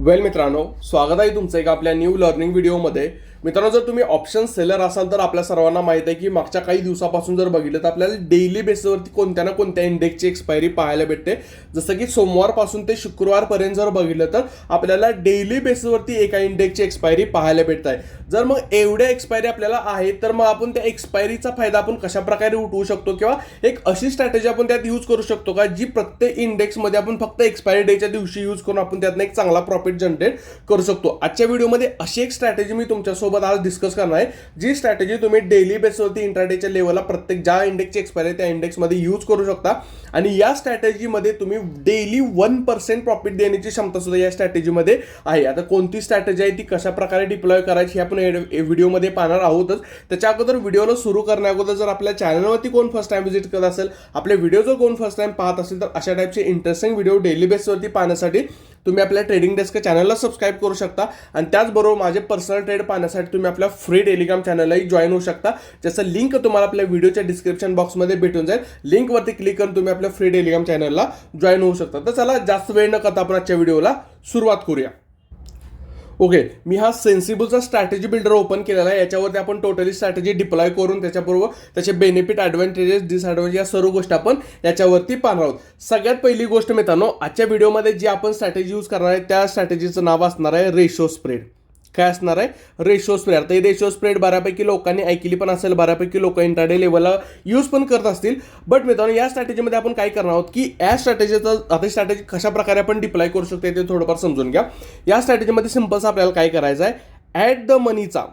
वेल मित्रांनो स्वागत आहे तुमचं एका आपल्या न्यू लर्निंग व्हिडिओमध्ये मित्रांनो जर तुम्ही ऑप्शन सेलर असाल तर आपल्या सर्वांना माहीत आहे की मागच्या काही दिवसापासून जर बघितलं तर आपल्याला डेली बेसिसवरती कोणत्या ना कोणत्या इंडेक्सची एक्सपायरी पाहायला भेटते. जसं की सोमवारपासून ते शुक्रवारपर्यंत जर बघितलं तर आपल्याला डेली बेसिसवरती एका इंडेक्सची एक्सपायरी पाहायला भेटत आहे जर मग एवढ्या एक्सपायरी आपल्याला आहेत तर मग आपण त्या एक्सपायरीचा फायदा आपण कशा प्रकारे उठवू शकतो? किंवा एक अशी स्ट्रॅटेजी आपण त्यात यूज करू शकतो का जी प्रत्येक इंडेक्समध्ये आपण फक्त एक्सपायरी डेच्या दिवशी यूज करून आपण त्यातनं एक चांगला प्रॉफिट जनरेट करू शकतो? आजच्या व्हिडिओमध्ये अशी एक स्ट्रॅटेजी मी तुमच्यासोबत आज डिस्कस करणार आहे जी स्ट्रॅटेजी तुम्ही डेली बेसवरती इंट्राडेच्या लेवलला प्रत्येक ज्या इंडेक्सची एक्सपायरी आहे त्या इंडेक्समध्ये यूज करू शकता. आणि या स्ट्रॅटेजीमध्ये तुम्ही डेली वन पर्सेंट प्रॉफिट देण्याची क्षमता सुद्धा या स्ट्रॅटेजीमध्ये आहे. आता कोणती स्ट्रॅटेजी आहे ती कशा प्रकारे डिप्लॉय करायची हे आपण व्हिडिओमध्ये पाहणार आहोतच. त्याच्या अगोदर व्हिडिओला सुरू करण्याअगोदर जर आपल्या चॅनलवरती कोण फर्स्ट टाइम व्हिजिट करत असेल आपले व्हिडिओ जर कोण फर्स्ट टाइम पाहत असेल तर अशा टाईपचे इंटरेस्टिंग व्हिडिओ डेली बेसवरती पाहण्यासाठी तुम्ही आपल्या ट्रेडिंग डेस्क चॅनलला सबस्क्राईब करू शकता. आणि त्याचबरोबर माझे पर्सनल ट्रेड पाहण्यासाठी तुम्ही आपल्या फ्री टेलिग्राम चॅनललाही जॉईन होऊ शकता. ज्याचं लिंक तुम्हाला आपल्या व्हिडिओच्या डिस्क्रिप्शन बॉक्समध्ये भेटून जाईल. लिंकवरती क्लिक करून तुम्ही आपल्या फ्री टेलिग्राम चॅनलला जॉईन होऊ शकता. तर चला जास्त वेळ न करता आपण आजच्या व्हिडिओला सुरुवात करूया. ओके मी हा सेन्सिबलचा स्ट्रॅटेजी बिल्डर ओपन केलेला आहे. याच्यावरती आपण टोटली स्ट्रॅटेजी डिप्लॉय करून त्याच्याबरोबर त्याचे बेनिफिट ॲडव्हान्टेजेस डिसएडव्हान्टेज या सर्व गोष्टी आपण याच्यावरती पाहणार आहोत. सगळ्यात पहिली गोष्ट मित्रांनो आजच्या व्हिडिओमध्ये जी आपण स्ट्रॅटेजी यूज करणार आहे त्या स्ट्रॅटेजीचं नाव असणार आहे रेशो स्प्रेड काय असणार आहे? रेशो स्प्रेड आता ही रेशो स्प्रेड बऱ्यापैकी लोकांनी ऐकली पण असेल बऱ्यापैकी लोक इंटरडे लेवलला यूज पण करत असतील. बट मित्रांनो या स्ट्रॅटेजीमध्ये आपण काय करणार आहोत की या स्ट्रॅटेजीचा आता स्ट्रॅटेजी कशा प्रकारे आपण डिप्लॉय करू शकतो ते थोडंफार समजून घ्या. या स्ट्रॅटेजीमध्ये सिम्पल्स आपल्याला काय करायचं आहे ॲट द मनीचा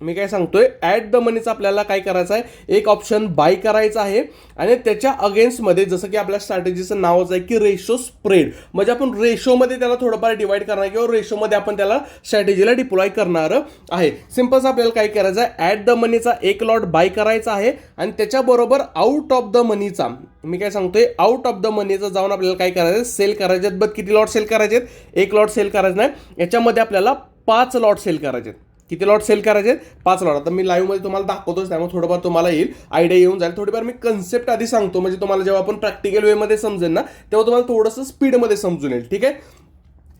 मी काय सांगतोय ॲट द मनीचा आपल्याला काय करायचं आहे एक ऑप्शन बाय करायचा आहे आणि त्याच्या अगेन्स्टमध्ये जसं की आपल्या स्ट्रॅटेजीचं नावच आहे की रेशो स्प्रेड म्हणजे आपण रेशोमध्ये त्याला थोडंफार डिवाइड करणार किंवा रेशोमध्ये आपण त्याला स्ट्रॅटेजीला डिप्लॉय करणार आहे. सिम्पलचं आपल्याला काय करायचं आहे ॲट द मनीचा एक लॉट बाय करायचा आहे आणि त्याच्याबरोबर आउट ऑफ द मनीचा मी काय सांगतोय आउट ऑफ द मनीचा जाऊन आपल्याला काय करायचं सेल करायचे आहेत बट किती लॉट सेल करायचे आहेत एक लॉट सेल करायचं नाही याच्यामध्ये आपल्याला पाच लॉट सेल करायचे आहेत किती लॉट सेल करायचे? आहेत? पाच लॉट आता मी लाईव्हमध्ये तुम्हाला दाखवतोच त्यामुळे थोडंफार तुम्हाला येईल आयडिया येऊन जाईल. थोडीफार मी कन्सेप्ट आधी सांगतो. म्हणजे तुम्हाला जेव्हा आपण प्रॅक्टिकल वेमध्ये समजेल ना तेव्हा तुम्हाला थोडंसं स्पीडमध्ये समजून येईल. ठीक आहे?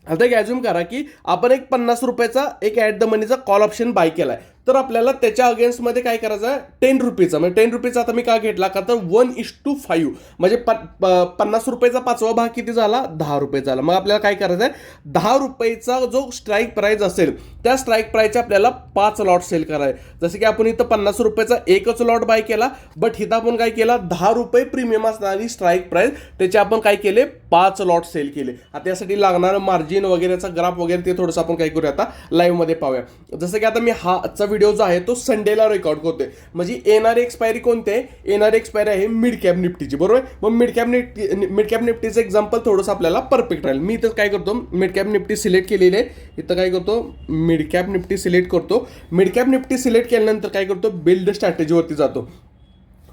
आता एक ॲज्युम करा की आपण एक पन्नास रुपयाचा एक ॲट द मनीचा कॉल ऑप्शन बाय केला आहे तर आपल्याला त्याच्या अगेन्स्टमध्ये काय करायचं आहे? टेन रुपीचा म्हणजे टेन रुपीचा आता मी का घेतला? का तर वन इश टू फाईव्ह म्हणजे प प- पन्नास रुपयेचा पाचवा भाग किती झाला? दहा रुपये झाला. मग आपल्याला काय करायचं आहे? दहा रुपयेचा जो स्ट्राईक प्राईज असेल त्या स्ट्राईक प्राईजचे आपल्याला पाच लॉट सेल करायचे जसं की आपण इथं पन्नास रुपयाचा एकच लॉट बाय केला बट इथं आपण काय केला? दहा रुपये प्रीमियम असणारी स्ट्राईक प्राईज त्याचे आपण काय केले? पाच लॉट सेल केले. आता यासाठी लागणारं मार्जिन वगैरेचा ग्राफ वगैरे ते थोडंसं आपण काय करूया आता लाईव्हमध्ये पाहूया. जसं की आता मी हा आजचा व्हिडिओ जो आहे तो संडेला रेकॉर्ड करतोय. म्हणजे येणारी एक्सपायरी कोणते आहे? येणारी एक्सपायरी आहे मिड कॅप निफ्टीची बरोबर? मग mid cap Nifty mid cap निफ्टीचं example थोडंसं आपल्याला परफेक्ट राहील. मी इथं काय करतो मिड कॅप निफ्टी सिलेक्ट केलेली आहे. इथं काय करतो मिड कॅप निफ्टी सिलेक्ट करतो. मिड कॅप निफ्टी सिलेक्ट केल्यानंतर काय करतो बिल्ड स्ट्रॅटेजीवरती जातो.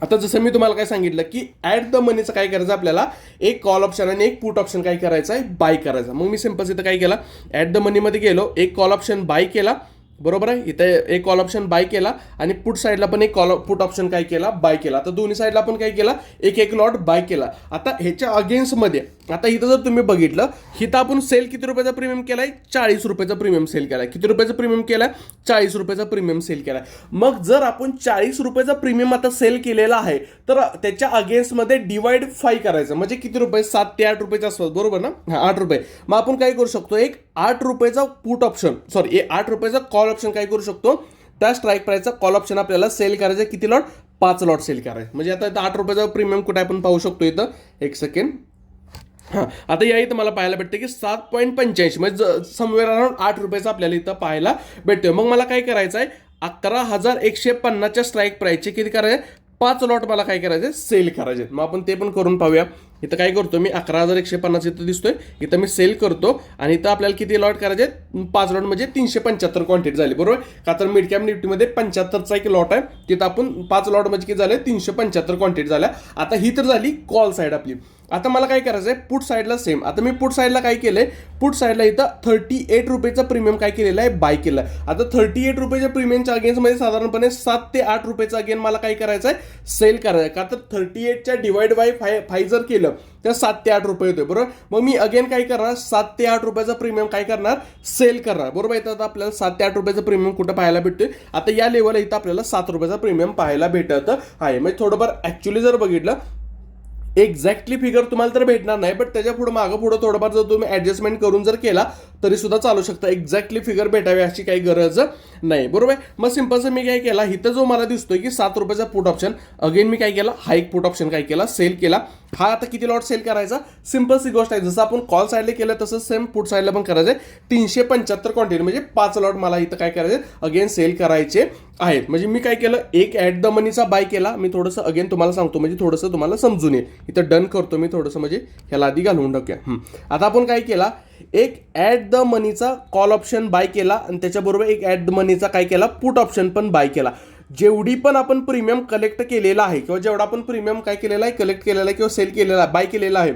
आता जसं मी तुम्हाला काय सांगितलं की ॲट द मनीचं काय करायचं आपल्याला? एक कॉल ऑप्शन आणि एक पुट ऑप्शन काय करायचं आहे? बाय करायचं. मग मी सिंपल इथं काय केलं? ॲट द मनीमध्ये गेलो एक कॉल ऑप्शन बाय केला. बरोबर आहे? इथं एक कॉल ऑप्शन बाय केला आणि पुट साईडला पण एक कॉल पुट ऑप्शन काय केला? बाय केला. आता दोन्ही साईडला पण काय केला? एक एक लॉट बाय केला. आता ह्याच्या अगेन्स्टमध्ये आता इथं जर तुम्ही बघितलं इथं आपण सेल किती रुपयाचा प्रीमियम केलाय? चाळीस रुपयाचा प्रीमियम सेल केलाय. किती रुपयाचा प्रीमियम केलाय? चाळीस रुपयाचा प्रीमियम सेल केलाय. मग जर आपण चाळीस रुपयाचा प्रीमियम आता सेल केलेला आहे तर त्याच्या अगेन्स्टमध्ये डिवाइड फाय करायचं. म्हणजे किती रुपये? सात ते आठ रुपयाचा असतो बरोबर ना? आठ रुपये. मग आपण काय करू शकतो? एक आठ रुपयाचा पुट ऑप्शन सॉरी आठ रुपयाचा कॉल ऑप्शन काय करू शकतो? त्या स्ट्राईक प्राईसचा कॉल ऑप्शन आपल्याला सेल करायचं किती लॉट पाच लॉट सेल करायचं. म्हणजे आता आठ रुपयाचा प्रीमियम कुठे आपण पाहू शकतो इथं? एक सेकंड हां आता या इथं मला पाहायला भेटते की सात पॉईंट पंच्याऐंशी म्हणजे समवेअर अराउंड आठ रुपयाचं आपल्याला इथं पाहायला भेटतोय. मग मला काय करायचं आहे? अकरा हजार एकशे पन्नासच्या स्ट्राईक प्राईसचे किती करायचे? पाच लॉट मला काय करायचे? सेल करायचे. मग आपण ते पण करून पाहूया. इथं काय करतो मी? अकरा हजार एकशे पन्नास इथं दिसतोय. इथं मी सेल करतो आणि इथं आपल्याला किती लॉट करायचे? आहेत? पाच लॉट म्हणजे तीनशे पंच्याहत्तर क्वांटिटी झाली. बरोबर? का तर मिड कॅप निफ्टीमध्ये पंच्याहत्तरचा एक लॉट आहे. तिथं आपण पाच लॉट म्हणजे किती झाले? तीनशे पंच्याहत्तर क्वांटिटी झाल्या. आता ही तर झाली कॉल साईड आपली. आता मला काय करायचं आहे पुट साईडला सेम आता मी पुट साईडला काय केलंय? पुट साईडला इथं थर्टी एट रुपयेचा प्रीमियम काय केलेला आहे? बाय केलं आता थर्टी एट रुपयेच्या प्रीमियमच्या अगेन्स्टमध्ये साधारणपणे सात ते आठ रुपयेचा अगेन मला काय करायचं आहे सेल करायचं आहे का तर थर्टी एटच्या डिवाइड बाय फाय फाय जर केलं तर सात ते आठ रुपये होते बरोबर? मग मी अगेन काय करणार? सात ते आठ रुपयाचा प्रीमियम काय करणार? सेल करणार. बरोबर? इथं आता आपल्याला सात ते आठ रुपयाचा प्रीमियम कुठं पाहायला भेटतोय? आता या लेवलला इथं आपल्याला सात रुपयाचा प्रीमियम पाहायला भेटत. आहे. म्हणजे थोडंफार ॲक्च्युली जर बघितलं एक्झॅक्टली फिगर तुम्हाला तर भेटणार नाही बट त्याच्या पुढे मागं पुढं थोडंफार जर तुम्ही ॲडजस्टमेंट करून जर केला तरी सुद्धा चालू शकतं. एक्झॅक्टली फिगर भेटावी अशी काही गरज नाही. बरोबर? आहे मग सिम्पलचं मी काय केला? इथं जो मला दिसतोय की सात रुपयाचा पुट ऑप्शन अगेन मी काय केला? हा एक पुट ऑप्शन काय केला? सेल केला. हा आता किती लॉट सेल करायचा? सिंपल सी गोष्ट आहे. जसं आपण कॉल साईडला केलं तसं सेम पुट साईडला पण करायचं आहे तीनशे पंच्याहत्तर क्वांटिटी म्हणजे पाच लॉट मला इथं काय करायचे अगेन सेल करायचे आहेत. म्हणजे मी काय केलं? एक ॲट द मनीचा बाय केला. मी थोडंसं अगेन तुम्हाला सांगतो. म्हणजे थोडंसं तुम्हाला समजून येईल. इथं डन करतो मी थोडंसं. म्हणजे ह्याला आधी घालून टाकूया. आता आपण काय केला? एक ॲट द मनीचा कॉल ऑप्शन बाय केला आणि त्याच्याबरोबर एक ॲट द मनीचा काय केला? पुट ऑप्शन पण बाय केला. जेवढी पण आपण प्रीमियम कलेक्ट केलेला आहे किंवा जेवढा आपण प्रीमियम काय केलेला आहे कलेक्ट केलेला आहे किंवा सेल केलेला आहे बाय केलेला आहे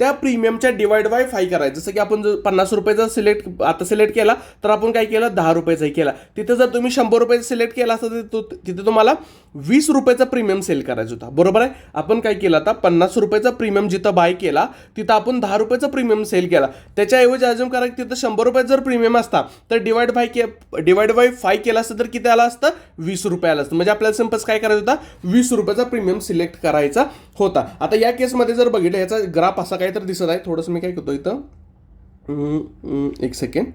त्या प्रीमियमच्या डिवाइड बाय फाय करायचं. जसं की आपण जर पन्नास रुपयाचा सिलेक्ट आता सिलेक्ट केला तर आपण काय केलं? दहा रुपयाचाही केला. तिथे जर तुम्ही शंभर रुपयाचा सिलेक्ट केला असतं तर तिथे तुम्हाला वीस रुपयाचा प्रीमियम सेल करायचा होता. बरोबर आहे? आपण काय केलं आता? पन्नास रुपयाचा प्रीमियम जिथं बाय केला तिथं आपण दहा रुपयाचा प्रीमियम सेल केला. त्याच्याऐवजी अजून करा तिथं शंभर रुपयाचा जर प्रीमियम असता तर divide by K divide by five केला असतं तर किती आला असतं? वीस रुपये आला असतं. म्हणजे आपल्याला सिम्पल्स काय करायचं होता? वीस रुपयाचा प्रीमियम सिलेक्ट करायचा होता. आता या केसमध्ये जर बघितलं याचा ग्राफ असा काय तर दिसत आहे. थोडंसं मी काय करतो इथं? एक सेकंड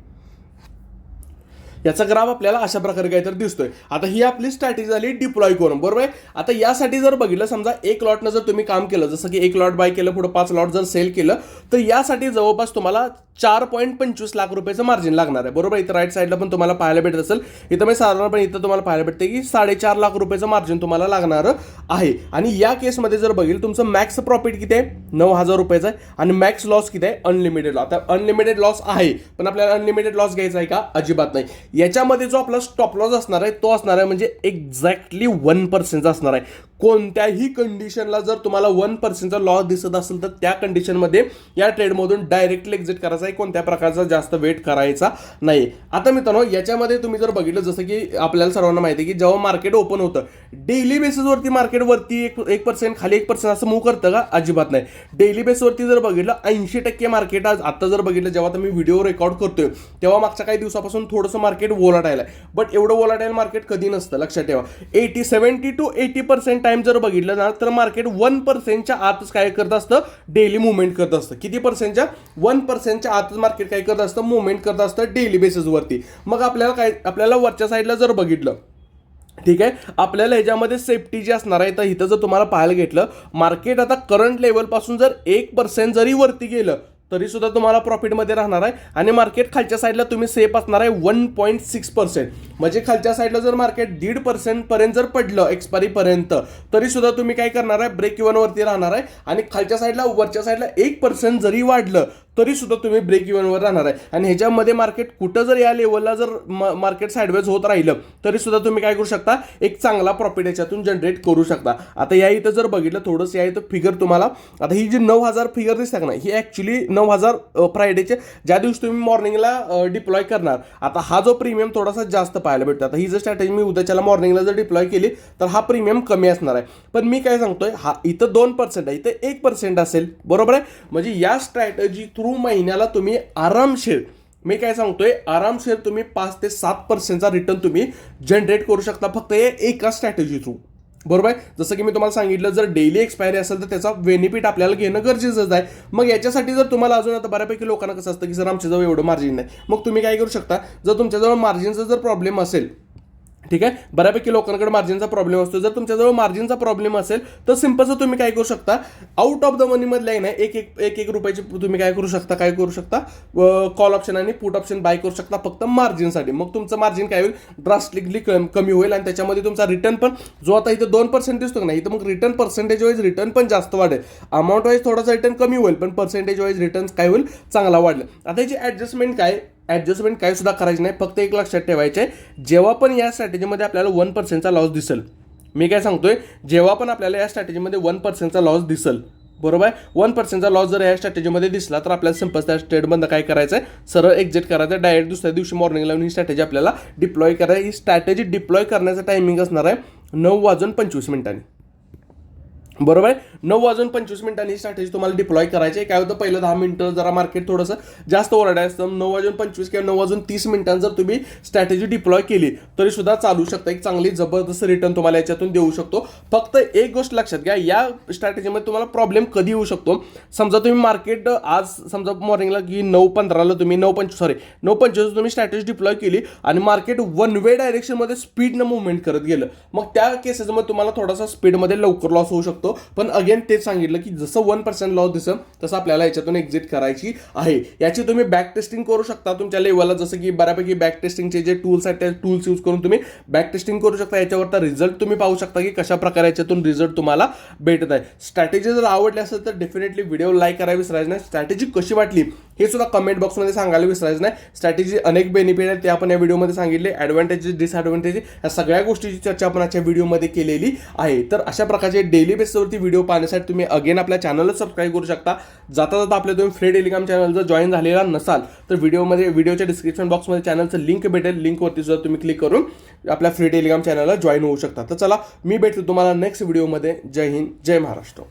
याचा ग्राफ आपल्याला अशा प्रकारे काहीतरी दिसतोय. आता ही आपली स्ट्रॅटेजी झाली डिप्लॉय करून बरोबर आहे? आता यासाठी जर बघितलं समजा एक लॉटनं जर तुम्ही काम केलं जसं की एक लॉट बाय केलं पुढे पाच लॉट जर सेल केलं तर यासाठी जवळपास तुम्हाला चार पॉईंट पंचवीस लाख रुपयाचं मार्जिन लागणार आहे. बरोबर? इथं राईट साईडला पण तुम्हाला पाहायला भेटत असेल. इथं मी साधारणपणे इथं तुम्हाला पाहायला भेटते की साडेचार लाख रुपयाचं मार्जिन तुम्हाला लागणार आहे. आणि या केसमध्ये जर बघील तुमचं मॅक्स प्रॉफिट किती आहे? नऊ हजार रुपयाचं आहे. आणि मॅक्स लॉस किती आहे? अनलिमिटेड आता अनलिमिटेड लॉस आहे पण आपल्याला अनलिमिटेड लॉस घ्यायचा आहे का? अजिबात नाही. याच्यामध्ये जो आपला स्टॉप लॉस असणार आहे तो असणार आहे म्हणजे एक्झॅक्टली वन पर्सेंटचा असणार आहे. कोणत्याही कंडिशनला जर तुम्हाला वन पर्सेंटचा लॉस दिसत असेल तर त्या कंडिशनमध्ये या ट्रेडमधून डायरेक्टली एक्झिट करायचा आहे. कोणत्या प्रकारचा जास्त वेट करायचा नाही. आता मित्रांनो याच्यामध्ये तुम्ही जर बघितलं जसं की आपल्याला सर्वांना माहिती आहे की जेव्हा मार्केट ओपन होतं डेली बेसिसवरती मार्केट वरती एक एक पर्सेंट खाली एक पर्सेंट असं मूव करतं का? अजिबात नाही. डेली बेसवरती जर बघितलं ऐंशी टक्के मार्केट आज आता जर बघितलं जेव्हा आता मी व्हिडिओ रेकॉर्ड करतोय तेव्हा मागच्या काही दिवसापासून थोडंसं मार्केट वोलाटाईल आहे. बट एवढं वोलाटाईल मार्केट कधी नसतं लक्षात ठेवा. Eighty seventy two eighty percent time जर बघितलं ना तर मार्केट वन पर्सेंटच्या आतच काय करत असतं? डेली मुवमेंट करत असतं. किती पर्सेंटच्या वन पर्सेंटच्या आतच मार्केट काय करत असतं? मुवमेंट करत असतं डेली बेसिसवरती मग आपल्याला काय आपल्याला वरच्या साईडला जर बघितलं ठीक आहे? आपल्याला ह्याच्यामध्ये सेफ्टी जी असणार आहे तर इथं जर तुम्हाला पाहायला घेतलं मार्केट आता करंट लेवलपासून जर एक पर्सेंट जरी वरती गेलं तरी सुद्धा तुम्हाला प्रॉफिटमध्ये राहणार आहे. आणि मार्केट खालच्या साईडला तुम्ही सेफ असणार आहे वन पॉईंट सिक्स पर्सेंट म्हणजे खालच्या साईडला जर मार्केट दीड पर्सेंटपर्यंत जर पडलं एक्सपायरीपर्यंत तरी सुद्धा तुम्ही काय करणार आहे? ब्रेक इव्हनवरती राहणार आहे. आणि खालच्या साईडला वरच्या साईडला एक पर्सेंट जरी वाढलं तरी सुद्धा तुम्ही ब्रेक इव्हनवर राहणार आहे. आणि ह्याच्यामध्ये मार्केट कुठं जर या लेवलला जर मार्केट साईडवेज होत राहिलं तरी सुद्धा तुम्ही काय करू शकता? एक चांगला प्रॉफिट याच्यातून जनरेट करू शकता. आता या इथं जर बघितलं थोडंसं या इथं फिगर तुम्हाला आता ही जी नऊ हजार फिगर दिसतात ना ही ॲक्च्युली नऊ हजार फ्रायडेचे ज्या दिवशी तुम्ही मॉर्निंगला डिप्लॉय करणार आता हा जो प्रीमियम थोडासा जास्त पाहायला भेटतो. आता ही जर स्ट्रॅटेजी मी उद्याच्याला मॉर्निंगला जर डिप्लॉय केली तर हा प्रीमियम कमी असणार आहे. पण मी काय सांगतोय हा इथं दोन पर्सेंट आहे इथं एक पर्सेंट असेल बरोबर आहे? म्हणजे या स्ट्रॅटेजी थ्रू महिन्याला तुम्ही आरामशीर मी काय सांगतोय आरामशीर तुम्ही पाच ते सात पर्सेंटचा रिटर्न तुम्ही जनरेट करू शकता फक्त हे एका स्ट्रॅटेजी थ्रू बरोबर आहे? जसं की मी तुम्हाला सांगितलं जर डेली एक्सपायरी असेल तर त्याचा बेनिफिट आपल्याला घेणं गरजेचंच आहे. मग याच्यासाठी जर तुम्हाला अजून आता बऱ्यापैकी लोकांना कसं असतं की सर आमच्याजवळ एवढं मार्जिन नाही. मग तुम्ही काय करू शकता जर तुमच्याजवळ मार्जिनचा जर प्रॉब्लेम असेल ठीक आहे? बऱ्यापैकी लोकांकडे मार्जिनचा प्रॉब्लेम असतो. जर तुमच्याजवळ मार्जिनचा प्रॉब्लेम असेल तर सिम्पलचं तुम्ही काय करू शकता? आउट ऑफ द मनीमधल्या आहे ना एक एक एक एक रुपयाची तुम्ही काय करू शकता? काय करू शकता? कॉल ऑप्शन आणि पुट ऑप्शन बाय करू शकता फक्त मार्जिनसाठी मग तुमचं मार्जिन काय होईल? ड्रास्टिकली कमी होईल आणि त्याच्यामध्ये तुमचा रिटर्न पण जो आता इथं दोन पर्सेंट दिसतो का नाही इथं मग रिटर्न पर्सेंटेज वाईज रिटर्न पण जास्त वाढेल. अमाऊंट वाईज थोडासा रिटर्न कमी होईल पण पर्सेंटेज वाईज रिटर्न काय होईल? चांगला वाढेल. आता याची ॲडजस्टमेंट काय? ॲडजस्टमेंट काही सुद्धा करायची नाही फक्त एक लक्षात ठेवायचे आहे जेव्हा पण या स्ट्रॅटेजीमध्ये आपल्याला वन पर्सेंटचा लॉस दिसेल. मी काय सांगतोय जेव्हा पण आपल्याला या स्ट्रॅटेजीमध्ये वन पर्सेंटचा लॉस दिसेल बरोबर? आहे वन पर्सेंटचा लॉस जर या स्ट्रॅटेजीमध्ये दिसला तर आपल्याला सिंपल त्या ट्रेडमधनं काय करायचं आहे सरळ एक्झिट करायचं डायरेक्ट दुसऱ्या दिवशी मॉर्निंगला ही स्ट्रॅटेजी आपल्याला डिप्लॉय करायची ही स्ट्रॅटेजी डिप्लॉय करण्याचं टायमिंग असणार आहे नऊ वाजून पंचवीस मिनिटांनी. बरोबर आहे? नऊ वाजून पंचवीस मिनिटांनी स्ट्रॅटेजी तुम्हाला डिप्लॉय करायची आहे. काय होतं? पहिलं दहा मिनिटं जरा मार्केट थोडंसं जास्त ओरडा असतं नऊ वाजून पंचवीस किंवा नऊ वाजून तीस मिनिटांत जर तुम्ही स्ट्रॅटेजी डिप्लॉय केली तरी सुद्धा चालू शकता. एक चांगली जबरदस्त रिटर्न तुम्हाला याच्यातून देऊ शकतो. फक्त एक गोष्ट लक्षात घ्या या स्ट्रॅटेजीमध्ये तुम्हाला प्रॉब्लेम कधी येऊ शकतो? समजा तुम्ही मार्केट आज समजा मॉर्निंगला की नऊ पंधराला तुम्ही नऊ पंचवीस सॉरी नऊ पंचवीस तुम्ही स्ट्रॅटेजी डिप्लॉय केली आणि मार्केट वन वे डायरेक्शनमध्ये स्पीडनं मुवमेंट करत गेलं मग त्या केसेसमध्ये तुम्हाला थोडासा स्पीडमध्ये लवकर लॉस होऊ शकतो. पण अगेन तेच सांगितलं की जसं वन पर्सेंट लॉस दिसं तसं आपल्याला याच्यातून एक्झिट करायची आहे. याची तुम्ही बॅक टेस्टिंग करू शकता तुमच्या लेवलला जसं की बऱ्यापैकी बॅक टेस्टिंगचे जे टूल्स आहेत त्या टूल्स यूज करून तुम्ही बॅक टेस्टिंग करू शकता. याच्यावरचा रिझल्ट तुम्ही पाहू शकता की कशा प्रकारे याच्यातून रिझल्ट तुम्हाला भेटत आहे. स्ट्रॅटेजी जर आवडली असेल तर डेफिनेटली व्हिडिओ लाईक करायला विसरायचं नाही. स्ट्रॅटेजी कशी वाटली हे सुद्धा कमेंट बॉक्समध्ये सांगायला विसरायचं नाही. स्ट्रॅटेजी अनेक बेनिफिट आहेत ते आपण या व्हिडिओमध्ये सांगितले. ॲडव्हान्टेजेस डिसॲडव्हान्टेजेस या सगळ्या गोष्टीची चर्चा आपण आजच्या व्हिडिओमध्ये केलेली आहे. तर अशा प्रकारचे डेली बेसवरती व्हिडिओ पाहण्यासाठी तुम्ही अगेन आपल्या चॅनलला सबस्क्राईब करू शकता. जाता जाता आपल्या तुम्ही फ्री टेलिग्राम चॅनल जर जॉईन झालेला नसाल तर व्हिडिओमध्ये व्हिडिओच्या डिस्क्रिप्शन बॉक्समध्ये चॅनलचं लिंक भेटेल. लिंकवरती सुद्धा तुम्ही क्लिक करून आपल्या फ्री टेलिग्राम चॅनलला जॉईन होऊ शकता. तर चला मी भेटतो तुम्हाला नेक्स्ट व्हिडिओमध्ये जय हिंद जय महाराष्ट्र.